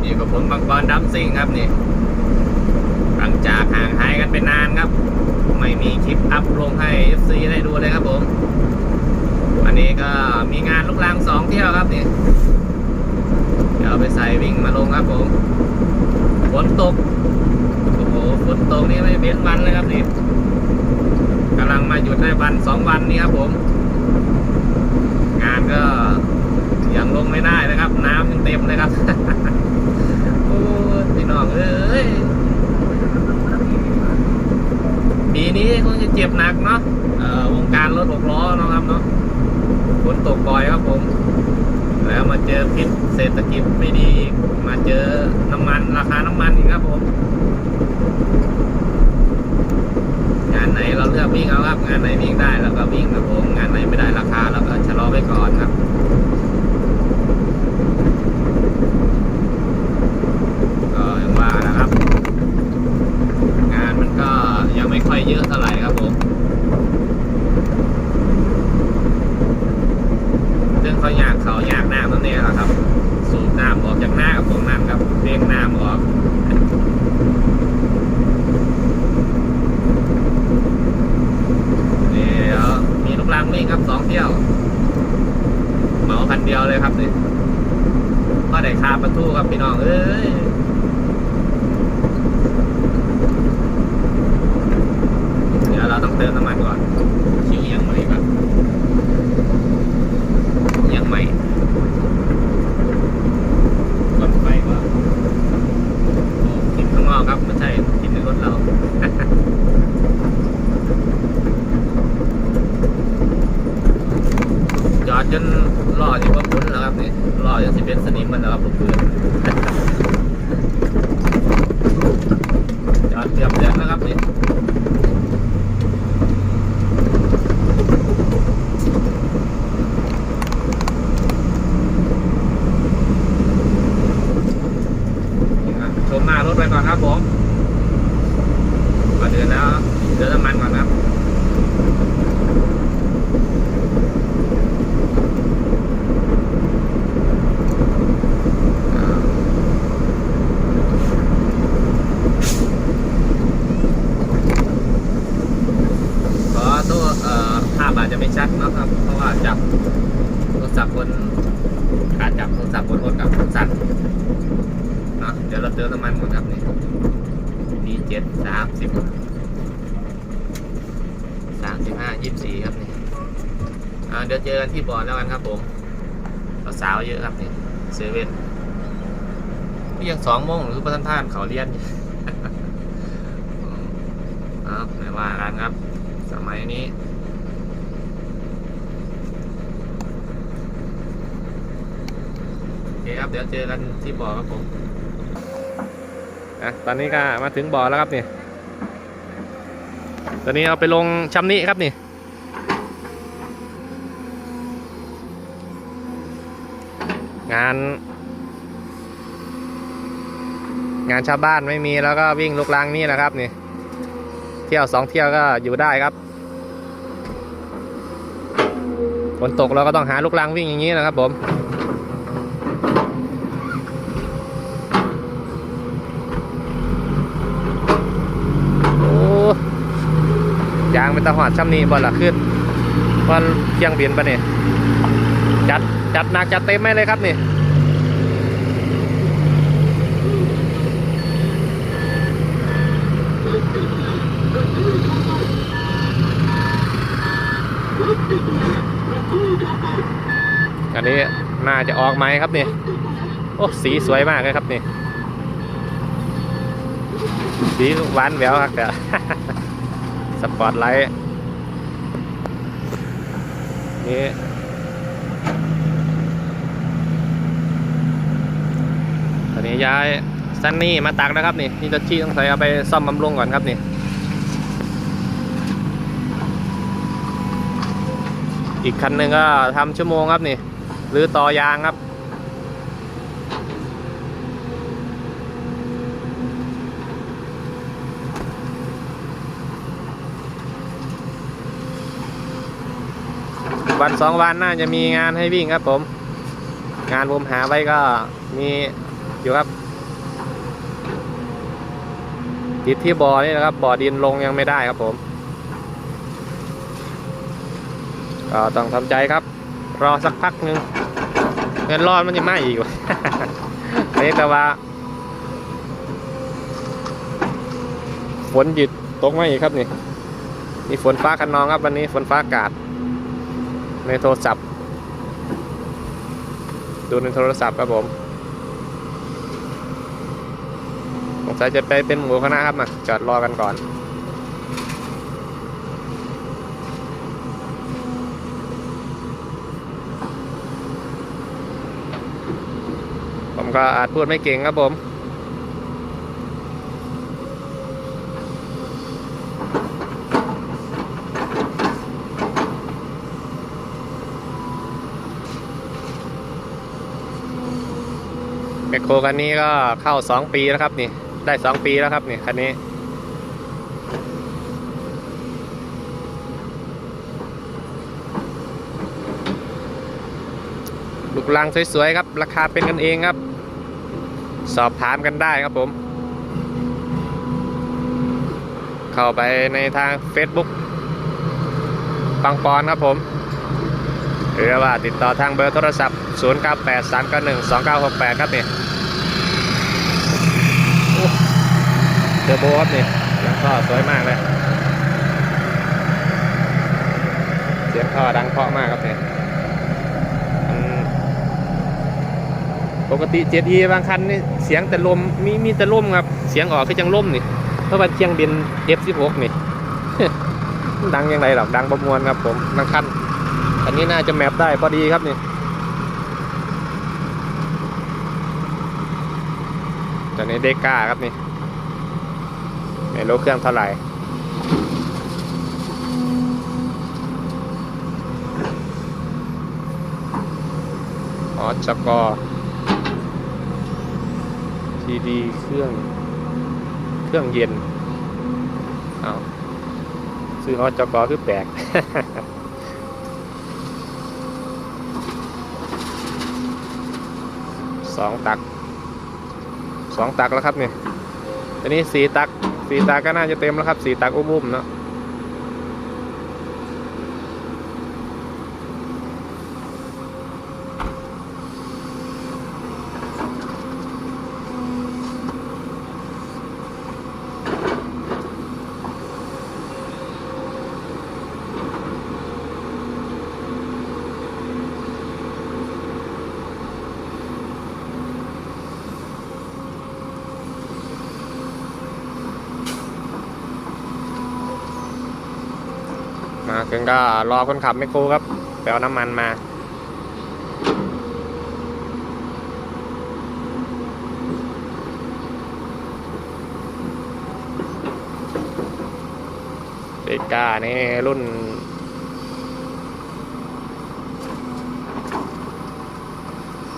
ครับอยู่กับผมบางกรดัมซิ่งครับนี่หลังจากห่างหายกันไปนานครับ ไม่มีคลิปอัพลงให้ FC ได้ดูเลยครับผมวันนี้ก็มีงานลูกลางสองเที่ยวครับนี่เดี๋ยวไปใส่วิ่งมาลงครับผมฝนตกโอ้โหฝนตกนี่ไม่เว้นวันเลยครับนี่กำลังมาหยุดได้วันสองวันนี้ครับผม งานก็ยังลงไม่ได้นะครับ น้ำยังเต็มเลยครับ น้องเอ้ยปีนี้คงจะเจ็บหนักเนาะวงการรถหกล้อเนาะครับเนาะฝนตกบ่อยครับผม แล้วมาเจอพิษเศรษฐกิจไม่ดีมาเจอน้ำมันราคาน้ำมันอีกครับผมงานไหนเราเลือกวิ่งเอาครับงานไหนวิ่งได้เราก็วิ่งครับผมงานไหนไม่ได้ราคาเราก็ชะลอไว้ก่อนครับ ก็อย่างว่านะครับ งานมันก็ยังไม่ค่อยเยอะเท่าไหร่ครับผม ซึ่งเขาอยากเขาอยากน้ำนั่นเองแหละครับ สูบน้ำออก จากหน้ากับตรงนั้นครับเร่งน้ำออกนี่มีลูกรังวิ่งครับสองเที่ยวเหมาคันเดียวเลยครับนี่ก็ได้คาประตูครับพี่น้องเอ้ย เดี๋ยวเราต้องเติมน้ำมันก่อน คิวยังใหม่ก่อนยังใหม่ก่อนไปก่อนโอ้กินข้างนอกครับไม่ใช่กินในรถเรา จอดจนล่ออยู่กับพุ้นแล้วครับนี่ล่อจนสิเป็นสนิมมันแล้วครับลูกปืน จอดเตรียมเดือนแล้วครับนี่ ชมหน้ารถไปก่อนครับผมก่อนเดินแล้วเดินน้ำมันก่อนครับ ขอโทษเอ่อภาพอาจจะไม่ชัดนะครับ เพราะว่าจับโทรศัพท์บนการจับโทรศัพท์บนรถกับสั่นเนอะเดี๋ยวเราเติมน้ำมันก่อนครับนี่มีเจ็ ดสามสิบสามสิบห้ายี่สิบสี่ครับนี่เดี๋ยวเจอกันที่บอร์ดแล้วกันครับผมสาวเยอะครับนี่เซเว่นนี่ยังสองโมงหรือประทันท่านเขาเรียนอยู่อืมเอาไม่ว่ากันครับ สมัยนี้โอเคครับ เดี๋ยวเจอกันที่บ่อครับผม อะตอนนี้ก็มาถึงบ่อแล้วครับนี่ตอนนี้เอาไปลงชำนิครับนี่งาน งานชาวบ้านไม่มีแล้วก็วิ่งลูกลังนี่แหละครับนี่ เที่ยวสองเที่ยวก็อยู่ได้ครับฝนตกเราก็ต้องหาลูกลังวิ่งอย่างนี้นะครับผม โอ้ยาง เป็นตะหอดช่ำนี้บอละขึ้นบอลเที่ยงบินปะเนี่ยจัดจัดหนักจัดเต็มไหมเลยครับนี่อันนี้น่าจะออกไหมครับนี่โอ้สีสวยมากเลยครับนี่สีหวานแหววครับแต่ สปอตไลท์นี่ตอนนี้ย้ายซันนี่มาตักนะครับนี่นี่จะชี้ต้องใส่เอาไปซ่อมบำรุงก่อนครับนี่อีกคันหนึ่งก็ทำชั่วโมงครับนี่หรือต่อยางครับ วันสองวันน่าจะมีงานให้วิ่งครับผม งานผมหาไว้ก็มีอยู่ครับ ติดที่บ่อนี่นะครับ บ่อดินลงยังไม่ได้ครับผม ก็ต้องทำใจครับ รอสักพักหนึ่งเงินรอดมันจะไหม้อีกวะเรียกแต่ว่าฝนหยุดตกมาอีกครับนี่มีฝนฟ้ากันนองครับวันนี้ฝนฟ้าอากาศ ในโทรศัพท์ ดูในโทรศัพท์ครับผมสงสัยจะไปเป็นหมูคณะครับมาจอดรอกันก่อนผมก็อาจพูดไม่เก่งครับผม แมคโครคันนี้ก็เข้าสองปีแล้วครับนี่ ได้สองปีแล้วครับนี่คันนี้ ลูกลังสวยๆครับ ราคาเป็นกันเองครับ สอบถามกันได้ครับผม เข้าไปในทาง Facebook ปังปอนครับผม หรือว่าติดต่อทางเบอร์โทรศัพท์ 0 9 8 3 9 1 2 9 6 8 ครับนี่โอ้เทอร์โบครับนี่แล้วก็สวยมากเลย เสียงท่อดังเพาะมากครับนี่อืมปกติ 7E บางคันนี่เสียงแต่ลมมีมีแต่ลมครับ เสียงออกคือจังลมนี่ เพราะว่าเชียงบิน F16 นี่ดังยังไงหรอกดังประมวลครับผมบางคันอันนี้น่าจะแมปได้พอดีครับนี่ ตัวนี้เดก้าครับนี่ไม่รู้เครื่องเท่าไหร่ออจกอทีดีเครื่องเครื่องเย็นเอาซื้อฮอจกอคือแปลกสองตัก สองตักแล้วครับเนี่ยอันนี้สี่ตักสี่ตักก็น่าจะเต็มแล้วครับสี่ตักอุ้มๆเนาะ มาถึงก็รอคนขับไม่ครูครับไปเอาน้ำมันมาเดก้านี่รุ่น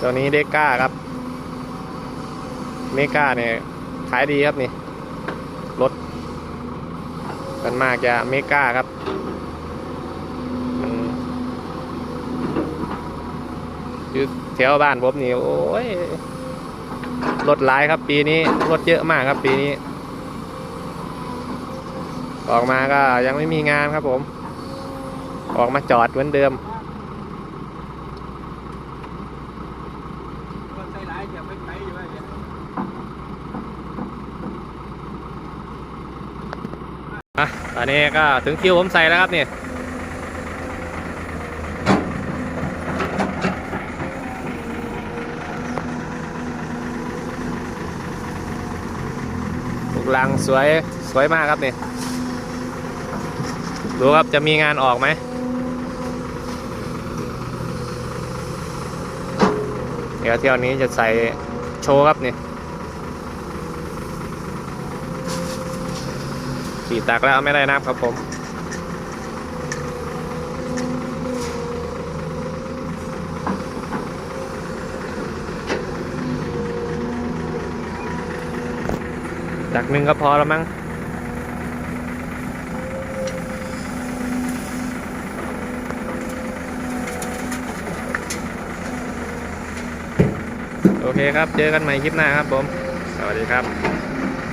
ตัวนี้เดก้าครับ เมก้าเนี่ยขายดีครับนี่ รถกันมากจะเมก้าครับ มัน อยู่แถวบ้านผมนี่โอ้ยรถหลายครับปีนี้รถเยอะมากครับปีนี้ ออกมาก็ยังไม่มีงานครับผม ออกมาจอดเหมือนเดิมนะตอนนี้ก็ถึงคิวผมใส่แล้วครับนี่ หลังสวยสวยมากครับนี่ดูครับจะมีงานออกไหมเดี๋ยวเที่ยวนี้จะใส่โชว์ครับนี่ขี่ตักแล้วไม่ได้นับครับผม ตักหนึ่งก็พอแล้วมั้งโอเคครับ เจอกันใหม่คลิปหน้าครับผม สวัสดีครับ